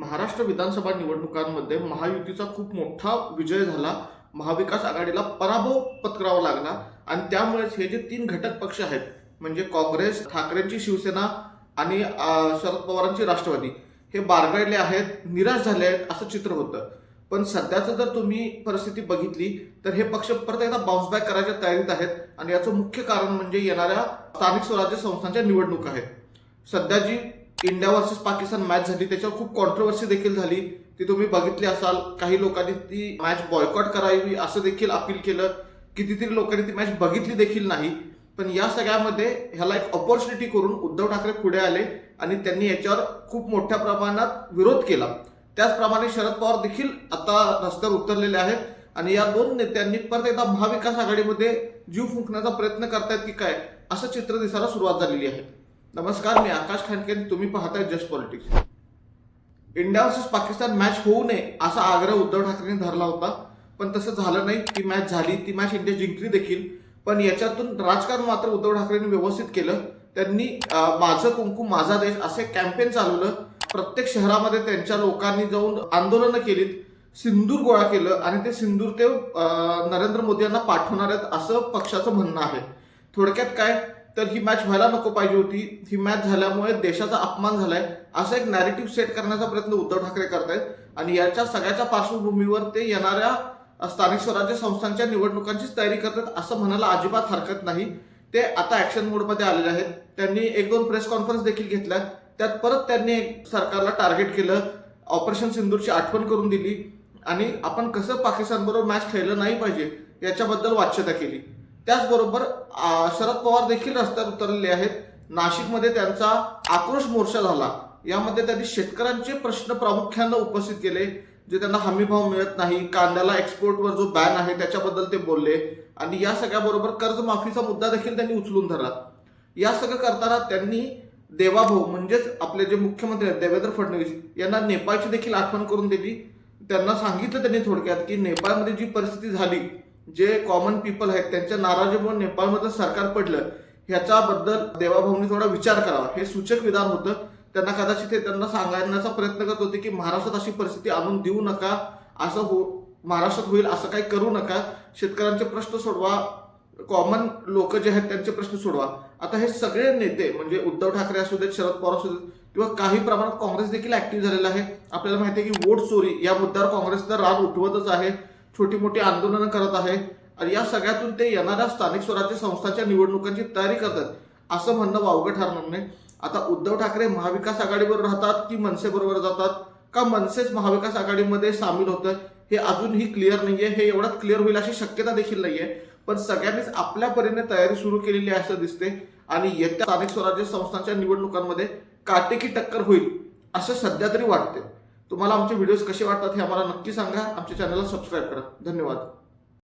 महाराष्ट्र विधानसभा निवडणुकांमध्ये महायुतीचा खूप मोठा विजय झाला. महाविकास आघाडीला पराभव पत्करावा लागला आणि त्यामुळेच हे जे तीन घटक पक्ष आहेत म्हणजे काँग्रेस ठाकरेंची शिवसेना आणि शरद पवारांची राष्ट्रवादी हे बारगळले आहेत निराश झाले आहेत असं चित्र होतं. पण सध्याचं जर तुम्ही परिस्थिती बघितली तर हे पक्ष परत एकदा बाउन्स बॅक करायच्या तयारीत आहेत आणि याचं मुख्य कारण म्हणजे येणाऱ्या स्थानिक स्वराज्य संस्थांच्या निवडणुका आहेत. सध्या जी इंडिया वर्सेस पाकिस्तान मॅच झाली त्याच्यावर खूप कॉन्ट्रोवर्सी देखील झाली. ती तुम्ही बघितली असाल काही लोकांनी ती मॅच बॉयकॉट करावी असं देखील अपील केलं. कितीतरी लोकांनी ती मॅच बघितली देखील नाही. पण या सगळ्यामध्ये ह्याला एक ऑपॉर्च्युनिटी करून उद्धव ठाकरे पुढे आले आणि त्यांनी याच्यावर खूप मोठ्या प्रमाणात विरोध केला. त्याचप्रमाणे शरद पवार देखील आता रस्त्यावर उतरलेले आहेत आणि या दोन नेत्यांनी परत एकदा महाविकास आघाडीमध्ये जीव फुंकण्याचा प्रयत्न करतायत की काय असं चित्र दिसायला सुरुवात झालेली आहे. नमस्कार मी आकाश खानके तुम्ही पाहताय just politics. India versus Pakistan match होऊ नये असा आग्रह उद्धव ठाकरेंनी धरला होता. पण तसं झालं नाही. ती मॅच झाली. ती मॅच इंडिया जिंकली देखील. पण याच्यातून राजकारण मात्र उद्धव ठाकरेंनी व्यवस्थित केलं. त्यांनी माझं कुंकू माझा देश असे कॅम्पेन चालवलं. प्रत्येक शहरामध्ये त्यांच्या लोकांनी जाऊन आंदोलनं केलीत. सिंदूर गोळा केलं आणि ते सिंदूर ते नरेंद्र मोदी यांना पाठवणार आहेत असं पक्षाचं म्हणणं आहे. थोडक्यात काय? तर ही मॅच व्हायला नको पाहिजे होती. ही मॅच झाल्यामुळे देशाचा अपमान झालाय. असा एक नॅरेटिव्ह सेट करण्याचा प्रयत्न उद्धव ठाकरे करतायत. आणि याच्या सगळ्याच्या पार्श्वभूमीवर ते येणाऱ्या स्थानिक स्वराज्य संस्थांच्या निवडणुकांचीच तयारी करतात असं म्हणायला अजिबात हरकत नाही. ते आता ऍक्शन मोडमध्ये आलेले आहेत. त्यांनी एक दोन प्रेस कॉन्फरन्स देखील घेतल्या त्यात परत त्यांनी सरकारला टार्गेट केलं. ऑपरेशन सिंदूरची आठवण करून दिली. आणि आपण कसं पाकिस्तानबरोबर मॅच खेळलं नाही पाहिजे याच्याबद्दल वाच्यता केली. त्याचबरोबर शरद पवार देखील रस्त्यावर उतरलेले आहेत. नाशिकमध्ये त्यांचा आक्रोश मोर्चा झाला. यामध्ये त्यांनी शेतकऱ्यांचे प्रश्न प्रामुख्यानं उपस्थित केले जे त्यांना हमीभाव मिळत नाही. कांद्याला एक्सपोर्टवर जो बॅन आहे त्याच्याबद्दल ते बोलले. आणि या सगळ्याबरोबर कर्जमाफीचा मुद्दा देखील त्यांनी उचलून धरला. या सगळं करताना त्यांनी देवाभाऊ म्हणजेच आपले जे मुख्यमंत्री आहेत देवेंद्र फडणवीस यांना नेपाळची देखील आठवण करून दिली. त्यांना सांगितलं त्यांनी थोडक्यात की नेपाळमध्ये जी परिस्थिती झाली जे कॉमन पीपल आहेत त्यांच्या नाराजीमुळे नेपाळमधलं सरकार पडलं ह्याच्याबद्दल देवाभाऊंनी थोडा विचार करावा. हे सूचक विधान होतं. त्यांना कदाचित ते त्यांना सांगण्याचा प्रयत्न करत होते की महाराष्ट्रात अशी परिस्थिती आणून देऊ नका असं हो महाराष्ट्रात होईल असं काही करू नका. शेतकऱ्यांचे प्रश्न सोडवा. कॉमन लोक जे आहेत त्यांचे प्रश्न सोडवा. आता हे सगळे नेते म्हणजे उद्धव ठाकरे असू देत शरद पवार असू देत किंवा काही प्रमाणात काँग्रेस देखील ऍक्टिव्ह झालेला आहे. आपल्याला माहिती आहे की वोट चोरी या मुद्द्यावर काँग्रेस तर राग उठवतच आहे. छोटी मोठी आंदोलनं करत आहे आणि या सगळ्यातून ते येणाऱ्या स्थानिक स्वराज्य संस्थांच्या निवडणुकांची तयारी करतात असं म्हणणं वावगं ठरणार नाही. आता उद्धव ठाकरे महाविकास आघाडीवर राहतात की मनसेबरोबर जातात? का मनसेच महाविकास आघाडीमध्ये सामील होतं हे अजूनही क्लिअर नाहीये. हे एवढ्यात क्लिअर होईल अशी शक्यता देखील नाहीये. पण सगळ्यांनीच आपल्या परीने तयारी सुरू केलेली आहे असं दिसते आणि येत्या स्थानिक स्वराज्य संस्थांच्या निवडणुकांमध्ये काटेकी टक्कर होईल असं सध्या तरी वाटते तुम्हाला आमचे व्हिडिओज कसे वाटतात हे आम्हाला नक्की सांगा. आमच्या चॅनलला सबस्क्राईब करा. धन्यवाद.